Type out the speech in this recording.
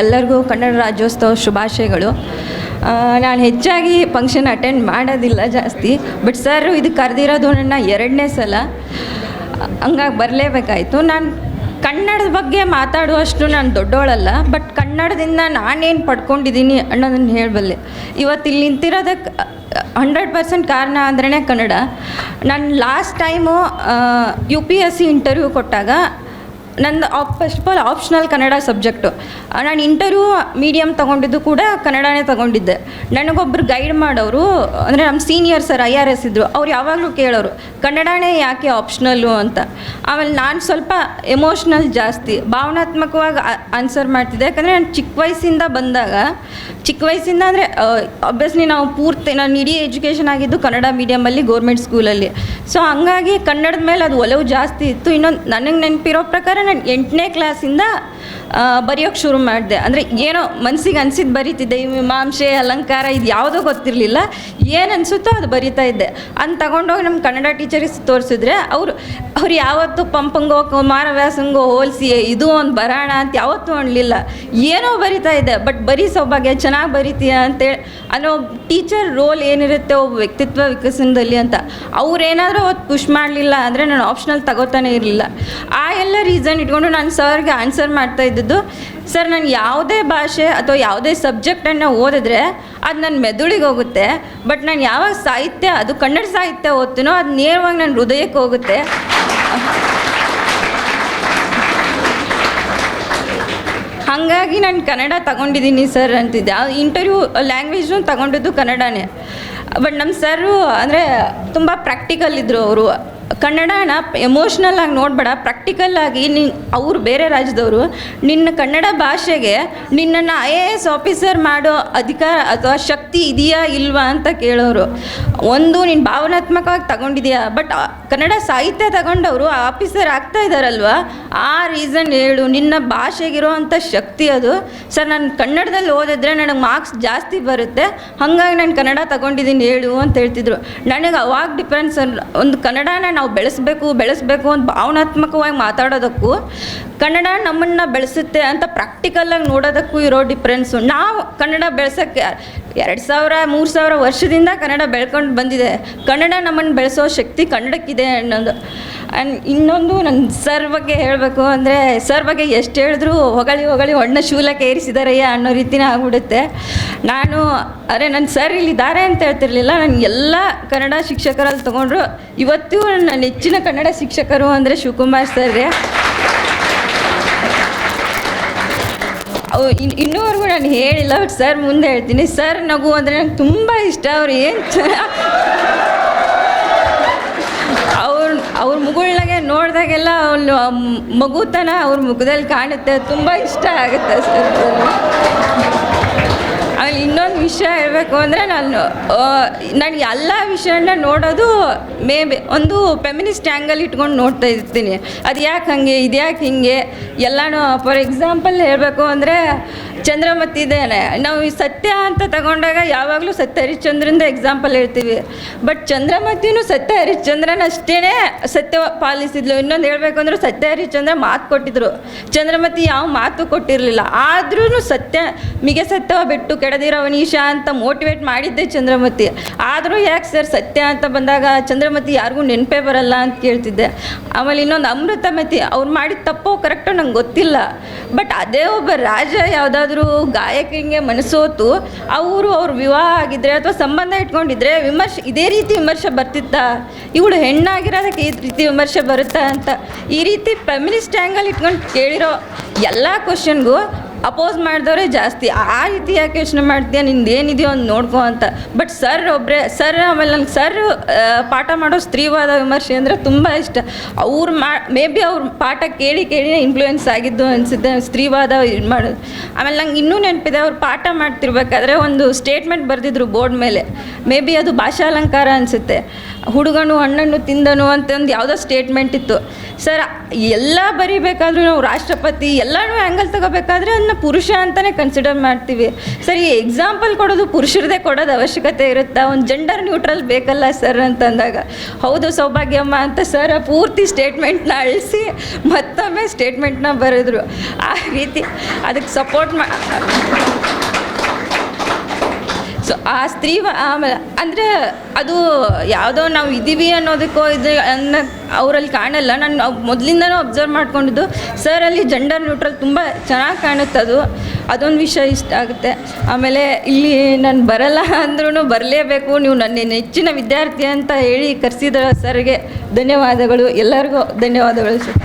ಎಲ್ಲರಿಗೂ ಕನ್ನಡ ರಾಜ್ಯೋತ್ಸವ ಶುಭಾಶಯಗಳು. ನಾನು ಹೆಚ್ಚಾಗಿ ಫಂಕ್ಷನ್ ಅಟೆಂಡ್ ಮಾಡೋದಿಲ್ಲ ಜಾಸ್ತಿ ಬಟ್ ಸರ್ ಇದು ಕರೆದಿರೋದು ನನ್ನ ಎರಡನೇ ಸಲ. ಹಂಗಾಗಿ ಬರಲೇಬೇಕಾಯಿತು. ನಾನು ಕನ್ನಡದ ಬಗ್ಗೆ ಮಾತಾಡುವಷ್ಟು ನಾನು ದೊಡ್ಡವಳಲ್ಲ ಬಟ್ ಕನ್ನಡದಿಂದ ನಾನೇನು ಪಡ್ಕೊಂಡಿದ್ದೀನಿ ಅನ್ನೋದನ್ನು ಹೇಳಬಲ್ಲೆ. ಇವತ್ತು ಇಲ್ಲಿ ನಿಂತಿರೋದಕ್ಕೆ ಹಂಡ್ರೆಡ್ ಪರ್ಸೆಂಟ್ ಕಾರಣ ಅಂದ್ರೇ ಕನ್ನಡ. ನಾನು last time U P S C interview ಕೊಟ್ಟಾಗ ನಂದು first of all optional Kannada subject ನಾನು ಇಂಟರ್ವ್ಯೂ ಮೀಡಿಯಮ್ ತೊಗೊಂಡಿದ್ದು ಕೂಡ ಕನ್ನಡನೇ ತೊಗೊಂಡಿದ್ದೆ. ನನಗೊಬ್ಬರು ಗೈಡ್ ಮಾಡೋರು, ಅಂದರೆ ನಮ್ಮ senior sir I R S ಇದ್ದರು ಅವ್ರು ಯಾವಾಗಲೂ ಕೇಳೋರು ಕನ್ನಡನೇ ಯಾಕೆ ಆಪ್ಷನಲ್ಲು ಅಂತ. ಆಮೇಲೆ ನಾನು ಸ್ವಲ್ಪ ಎಮೋಷ್ನಲ್ ಜಾಸ್ತಿ, ಭಾವನಾತ್ಮಕವಾಗಿ ಆನ್ಸರ್ ಮಾಡ್ತಿದ್ದೆ. ಯಾಕಂದರೆ ನಾನು ಚಿಕ್ಕ ವಯಸ್ಸಿಂದ ಬಂದಾಗ, ಚಿಕ್ಕ ವಯಸ್ಸಿಂದ ಅಂದರೆ ಅಬ್ವಿಯಸ್ಲಿ ನಾವು ಪೂರ್ತಿ, ನಾನು ಇಡೀ ಎಜುಕೇಷನ್ ಆಗಿದ್ದು ಕನ್ನಡ ಮೀಡಿಯಮಲ್ಲಿ ಗೌರ್ಮೆಂಟ್ ಸ್ಕೂಲಲ್ಲಿ ಸೊ ಹಂಗಾಗಿ ಕನ್ನಡದ ಮೇಲೆ ಅದು ಒಲವು ಜಾಸ್ತಿ ಇತ್ತು. ಇನ್ನೊಂದು, ನನಗೆ ನೆನಪಿರೋ ಪ್ರಕಾರ ನಾನು ಎಂಟನೇ ಕ್ಲಾಸಿಂದ ಬರೆಯೋಕ್ಕೆ ಶುರು ಮಾಡಿದೆ. ಅಂದರೆ ಏನೋ ಮನಸ್ಸಿಗೆ ಅನಿಸಿದ್ದು ಬರೀತಿದ್ದೆ. ಈ ಮೀಮಾಂಸೆ, ಅಲಂಕಾರ ಇದು ಯಾವುದೋ ಗೊತ್ತಿರಲಿಲ್ಲ. ಏನು ಅನಿಸುತ್ತೋ ಅದು ಬರಿತಾ ಇದ್ದೆ. ಅಂತ ತಗೊಂಡೋಗಿ ನಮ್ಮ ಕನ್ನಡ ಟೀಚರ್ಸ್ ತೋರಿಸಿದ್ರೆ ಅವರು, ಅವ್ರು ಯಾವತ್ತೂ ಪಂಪಂಗೋ, ಕುಮಾರವ್ಯಾಸಂಗೋ ಹೋಲಿಸಿ ಇದು ಒಂದು ಬರೋಣ ಅಂತ ಯಾವತ್ತೂ ಅನ್ನಲಿಲ್ಲ ಏನೋ ಬರಿತಾ ಇದ್ದೆ. ಬಟ್ ಬರೀ ಸೌಭಾಗ್ಯ, ಚೆನ್ನಾಗಿ ಬರಿತೀಯ ಅಂತೇಳಿ ಅನ್ನೋ ಟೀಚರ್ ರೋಲ್ ಏನಿರುತ್ತೆ ಒಬ್ಬ ವ್ಯಕ್ತಿತ್ವ ವಿಕಸನದಲ್ಲಿ ಅಂತ. ಅವ್ರೇನಾದರೂ ಅವತ್ತು ಪುಷ್ ಮಾಡಲಿಲ್ಲ ಅಂದರೆ ನಾನು ಆಪ್ಷನಲ್ ತಗೋತಾನೆ ಇರಲಿಲ್ಲ. ಆ ಎಲ್ಲ ರೀಸನ್ ಇಟ್ಕೊಂಡು ನಾನು ಸರ್ಗೆ ಆನ್ಸರ್ ಮಾಡ್ತಾ ಇದ್ದದ್ದು. ಸರ್, ನಾನು ಯಾವುದೇ ಭಾಷೆ ಅಥವಾ ಯಾವುದೇ ಸಬ್ಜೆಕ್ಟನ್ನು ಓದಿದ್ರೆ ಅದು ನನ್ನ ಮೆದುಳಿಗೆ ಹೋಗುತ್ತೆ. ಬಟ್ ನಾನು ಯಾವಾಗ ಸಾಹಿತ್ಯ, ಅದು ಕನ್ನಡ ಸಾಹಿತ್ಯ ಓದ್ತೀನೋ ಅದು ನೇರವಾಗಿ ನನ್ನ ಹೃದಯಕ್ಕೆ ಹೋಗುತ್ತೆ. ಹಾಗಾಗಿ ನಾನು ಕನ್ನಡ ತಗೊಂಡಿದ್ದೀನಿ ಸರ್ ಅಂತಿದ್ದೆ. ಆ ಇಂಟರ್ವ್ಯೂ ಲ್ಯಾಂಗ್ವೇಜ್ನು ತಗೊಂಡಿದ್ದು ಕನ್ನಡನೇ. ಬಟ್ ನಮ್ಮ ಸರ್ ಅಂದರೆ ತುಂಬ ಪ್ರಾಕ್ಟಿಕಲ್ ಇದ್ದರು ಅವರು. ಕನ್ನಡನ ಎಮೋಷ್ನಲ್ ಆಗಿ ನೋಡಬೇಡ ಪ್ರಾಕ್ಟಿಕಲ್ ಆಗಿ ನಿನ್, ಅವರು ಬೇರೆ ರಾಜ್ಯದವರು, ನಿನ್ನ ಕನ್ನಡ ಭಾಷೆಗೆ ನಿನ್ನನ್ನು ಐ ಎ ಎಸ್ ಆಫೀಸರ್ ಮಾಡೋ ಅಧಿಕಾರ ಅಥವಾ ಶಕ್ತಿ ಇದೆಯಾ ಇಲ್ವಾ ಅಂತ ಕೇಳೋರು. ಒಂದು, ನೀನು ಭಾವನಾತ್ಮಕವಾಗಿ ತಗೊಂಡಿದ್ಯಾ? ಬಟ್ ಕನ್ನಡ ಸಾಹಿತ್ಯ ತಗೊಂಡವರು ಆಫೀಸರ್ ಆಗ್ತಾ ಇದ್ದಾರಲ್ವಾ ಆ ರೀಸನ್ ಹೇಳು, ನಿನ್ನ ಭಾಷೆಗಿರೋ ಅಂಥ ಶಕ್ತಿ ಅದು. ಸರ್, ನಾನು ಕನ್ನಡದಲ್ಲಿ ಓದಿದ್ರೆ ನನಗೆ ಮಾರ್ಕ್ಸ್ ಜಾಸ್ತಿ ಬರುತ್ತೆ, ಹಾಗಾಗಿ ನಾನು ಕನ್ನಡ ತಗೊಂಡಿದ್ದೀನಿ ಹೇಳು ಅಂತ ಹೇಳ್ತಿದ್ರು. ನನಗೆ ಅವಾಗ ಡಿಫ್ರೆನ್ಸ್ ಒಂದು ಕನ್ನಡನ ನಾವು ಬೆಳೆಸಬೇಕು ಬೆಳೆಸಬೇಕು ಅಂತ ಭಾವನಾತ್ಮಕವಾಗಿ ಮಾತಾಡೋದಕ್ಕೂ ಕನ್ನಡ ನಮ್ಮನ್ನು ಬೆಳೆಸುತ್ತೆ ಅಂತ ಪ್ರಾಕ್ಟಿಕಲಾಗಿ ನೋಡೋದಕ್ಕೂ ಇರೋ ಡಿಫ್ರೆನ್ಸು ನಾವು ಕನ್ನಡ ಬೆಳೆಸೋಕ್ಕೆ ಎರಡು ಸಾವಿರ, ಮೂರು ಸಾವಿರ ವರ್ಷದಿಂದ ಕನ್ನಡ ಬೆಳ್ಕೊಂಡು ಬಂದಿದೆ. ಕನ್ನಡ ನಮ್ಮನ್ನು ಬೆಳೆಸೋ ಶಕ್ತಿ ಕನ್ನಡಕ್ಕಿದೆ ಅನ್ನೋದು. ಆ್ಯಂಡ್ ಇನ್ನೊಂದು ನನ್ನ ಸರ್ ಬಗ್ಗೆ ಹೇಳಬೇಕು ಅಂದರೆ ಸರ್ ಬಗ್ಗೆ ಎಷ್ಟು ಹೇಳಿದ್ರು ಹೊಗಳಿ ಹೊಗಳಿ ಹೊಣ್ಣ ಶೂಲಕ್ಕೆ ಏರಿಸಿದಾರಯ್ಯ ಅನ್ನೋ ರೀತಿನೇ ಆಗ್ಬಿಡುತ್ತೆ. ನಾನು, ಅರೆ ನನ್ನ ಸರ್ ಇಲ್ಲಿದ್ದಾರೆ ಅಂತ ಹೇಳ್ತಿರ್ಲಿಲ್ಲ. ನಾನು ಎಲ್ಲ ಕನ್ನಡ ಶಿಕ್ಷಕರಲ್ಲಿ ತೊಗೊಂಡ್ರು. ಇವತ್ತಿಗೂ ನನ್ನ ನೆಚ್ಚಿನ ಕನ್ನಡ ಶಿಕ್ಷಕರು ಅಂದರೆ ಶಿವಕುಮಾರ್ ಸರ್ ಇನ್ನೂವರೆಗೂ ನಾನು ಹೇಳಿಲ್ಲ ಬಟ್ ಸರ್ ಮುಂದೆ ಹೇಳ್ತೀನಿ. ಸರ್ ನಗು ಅಂದರೆ ನಂಗೆ ತುಂಬ ಇಷ್ಟ. ಅವ್ರು ಏನು ಅವ್ರ ಅವ್ರ ಮುಗುಳ್ನಾಗೆ ನೋಡಿದಾಗೆಲ್ಲ ಅವನು ಮಗುತನ ಅವ್ರ ಮುಖದಲ್ಲಿ ಕಾಣುತ್ತೆ. ತುಂಬ ಇಷ್ಟ ಆಗುತ್ತೆ ಸರ್ ಆಮೇಲೆ ಇನ್ನೊಂದು ವಿಷಯ ಹೇಳಬೇಕು ಅಂದರೆ ನಾನು ನಾನು ಎಲ್ಲ ವಿಷಯನ ನೋಡೋದು ಮೇ ಬಿ ಒಂದು ಫೆಮಿನಿಸ್ಟ್ ಆ್ಯಂಗಲ್ ಇಟ್ಕೊಂಡು ನೋಡ್ತಾ ಇರ್ತೀನಿ. ಅದು ಯಾಕೆ ಹಾಗೆ, ಇದು ಯಾಕೆ ಹಿಂಗೆ? ಎಲ್ಲನೂ ಫಾರ್ ಎಕ್ಸಾಂಪಲ್ ಹೇಳಬೇಕು ಅಂದರೆ ಚಂದ್ರಮತಿ ಇದೇನೆ. ನಾವು ಈ ಸತ್ಯ ಅಂತ ತಗೊಂಡಾಗ ಯಾವಾಗಲೂ ಸತ್ಯ ಹರಿಶ್ಚಂದ್ರಿಂದ ಎಕ್ಸಾಂಪಲ್ ಹೇಳ್ತೀವಿ. ಬಟ್ ಚಂದ್ರಮತಿನೂ ಸತ್ಯ ಹರಿಶ್ಚಂದ್ರನ ಅಷ್ಟೇ ಸತ್ಯ ಪಾಲಿಸಿದ್ಲು. ಇನ್ನೊಂದು ಹೇಳಬೇಕು ಅಂದ್ರೆ ಸತ್ಯ ಹರಿಶ್ಚಂದ್ರ ಮಾತು ಕೊಟ್ಟಿದ್ರು. ಚಂದ್ರಮತಿ ಯಾವ ಮಾತು ಕೊಟ್ಟಿರಲಿಲ್ಲ. ಆದ್ರೂ ಸತ್ಯ, ಮಿಗೆ ಸತ್ಯವ ಬಿಟ್ಟು ಕೆಡದಿರೋ ಅವನೀಶ ಅಂತ ಮೋಟಿವೇಟ್ ಮಾಡಿದ್ದೆ ಚಂದ್ರಮತಿ. ಆದರೂ ಯಾಕೆ ಸರ್ ಸತ್ಯ ಅಂತ ಬಂದಾಗ ಚಂದ್ರಮತಿ ಯಾರಿಗೂ ನೆನಪೇ ಬರಲ್ಲ ಅಂತ ಕೇಳ್ತಿದ್ದೆ. ಆಮೇಲೆ ಇನ್ನೊಂದು ಅಮೃತಮತಿ, ಅವ್ರು ಮಾಡಿದ ತಪ್ಪೋ ಕರೆಕ್ಟೋ ನಂಗೆ ಗೊತ್ತಿಲ್ಲ. ಬಟ್ ಅದೇ ಒಬ್ಬ ರಾಜ ಯಾವುದಾದ್ರೂ ಗಾಯಕಿಗೆ ಮನಸ್ಸೋತು ಅವರು ಅವ್ರ ವಿವಾಹ ಆಗಿದ್ರೆ ಅಥವಾ ಸಂಬಂಧ ಇಟ್ಕೊಂಡಿದ್ರೆ ವಿಮರ್ಶೆ, ಇದೇ ರೀತಿ ವಿಮರ್ಶೆ ಬರ್ತಿತ್ತಾ? ಇವಳು ಹೆಣ್ಣಾಗಿರೋದಕ್ಕೆ ಈ ರೀತಿ ವಿಮರ್ಶೆ ಬರುತ್ತಾ ಅಂತ. ಈ ರೀತಿ ಫೆಮಿನಿಸ್ಟ್ ಆ್ಯಂಗಲ್ ಇಟ್ಕೊಂಡು ಕೇಳಿರೋ ಎಲ್ಲ ಕ್ವಶನ್ಗೂ ಅಪೋಸ್ ಮಾಡಿದವರೇ ಜಾಸ್ತಿ. ಆ ರೀತಿ ಯಾಕೆ ಯೋಚನೆ ಮಾಡ್ತೀಯ? ನಿಂದು ಏನಿದೆಯೋ ಒಂದು ನೋಡ್ಕೊ ಅಂತ. ಬಟ್ ಸರ್ ಒಬ್ಬರೇ ಸರ್ ಆಮೇಲೆ ನಂಗೆ ಸರ್ ಪಾಠ ಮಾಡೋ ಸ್ತ್ರೀವಾದ ವಿಮರ್ಶೆ ಅಂದರೆ ತುಂಬ ಇಷ್ಟ. ಅವ್ರು ಮಾ ಮೇ ಬಿ ಅವ್ರ ಪಾಠ ಕೇಳಿ ಕೇಳಿ ಇನ್ಫ್ಲೂಯೆನ್ಸ್ ಆಗಿದ್ದು ಅನಿಸುತ್ತೆ. ಸ್ತ್ರೀವಾದ ಇದು ಮಾಡೋದು ಆಮೇಲೆ ನಂಗೆ ಇನ್ನೂ ನೆನಪಿದೆ, ಅವ್ರು ಪಾಠ ಮಾಡ್ತಿರ್ಬೇಕಾದ್ರೆ ಒಂದು ಸ್ಟೇಟ್ಮೆಂಟ್ ಬರೆದಿದ್ರು ಬೋರ್ಡ್ ಮೇಲೆ. ಮೇ ಬಿ ಅದು ಭಾಷಾಲಂಕಾರ ಅನಿಸುತ್ತೆ. ಹುಡುಗನು ಹಣ್ಣನ್ನು ತಿಂದನು ಅಂತ ಒಂದು ಯಾವುದೋ ಸ್ಟೇಟ್ಮೆಂಟ್ ಇತ್ತು. ಸರ್ ಎಲ್ಲ ಬರಿಬೇಕಾದ್ರೂ ನಾವು ರಾಷ್ಟ್ರಪತಿ, ಎಲ್ಲನೂ ಆ್ಯಂಗಲ್ ತಗೋಬೇಕಾದ್ರೆ ಅದನ್ನ ಅವ್ರನ್ನ ಪುರುಷ ಅಂತಲೇ ಕನ್ಸಿಡರ್ ಮಾಡ್ತೀವಿ. ಸರಿ ಎಕ್ಸಾಂಪಲ್ ಕೊಡೋದು ಪುರುಷರದೇ ಕೊಡೋದು ಅವಶ್ಯಕತೆ ಇರುತ್ತಾ? ಒಂದು ಜೆಂಡರ್ ನ್ಯೂಟ್ರಲ್ ಬೇಕಲ್ಲ ಸರ್ ಅಂತಂದಾಗ. ಹೌದು ಸೌಭಾಗ್ಯಮ್ಮ ಅಂತ ಸರ್ ಪೂರ್ತಿ ಸ್ಟೇಟ್ಮೆಂಟ್ನ ಅಳಿಸಿ ಮತ್ತೊಮ್ಮೆ ಸ್ಟೇಟ್ಮೆಂಟ್ನ ಬರೆದ್ರು. ಆ ರೀತಿ ಅದಕ್ಕೆ ಸಪೋರ್ಟ್ ಮಾ ಸೊ ಆ ಸ್ತ್ರೀ ಅಂದರೆ ಅದು ಯಾವುದೋ ನಾವು ಇದ್ದೀವಿ ಅನ್ನೋದಕ್ಕೋ ಇದು ಅನ್ನ ಅವರಲ್ಲಿ ಕಾಣಲ್ಲ. ನಾನು ಮೊದಲಿಂದನೂ ಅಬ್ಸರ್ವ್ ಮಾಡ್ಕೊಂಡಿದ್ದು ಸರ್ ಅಲ್ಲಿ ಜೆಂಡರ್ ನ್ಯೂಟ್ರಲ್ ತುಂಬ ಚೆನ್ನಾಗಿ ಕಾಣುತ್ತೆ ಅದು. ಅದೊಂದು ವಿಷಯ ಇಷ್ಟ ಆಗುತ್ತೆ. ಆಮೇಲೆ ಇಲ್ಲಿ ನಾನು ಬರಲ್ಲ ಅಂದ್ರೂ ಬರಲೇಬೇಕು. ನೀವು ನನ್ನ ನೆಚ್ಚಿನ ವಿದ್ಯಾರ್ಥಿ ಅಂತ ಹೇಳಿ ಕರೆಸಿದ ಸರ್ಗೆ ಧನ್ಯವಾದಗಳು. ಎಲ್ಲರಿಗೂ ಧನ್ಯವಾದಗಳು. ಸರ್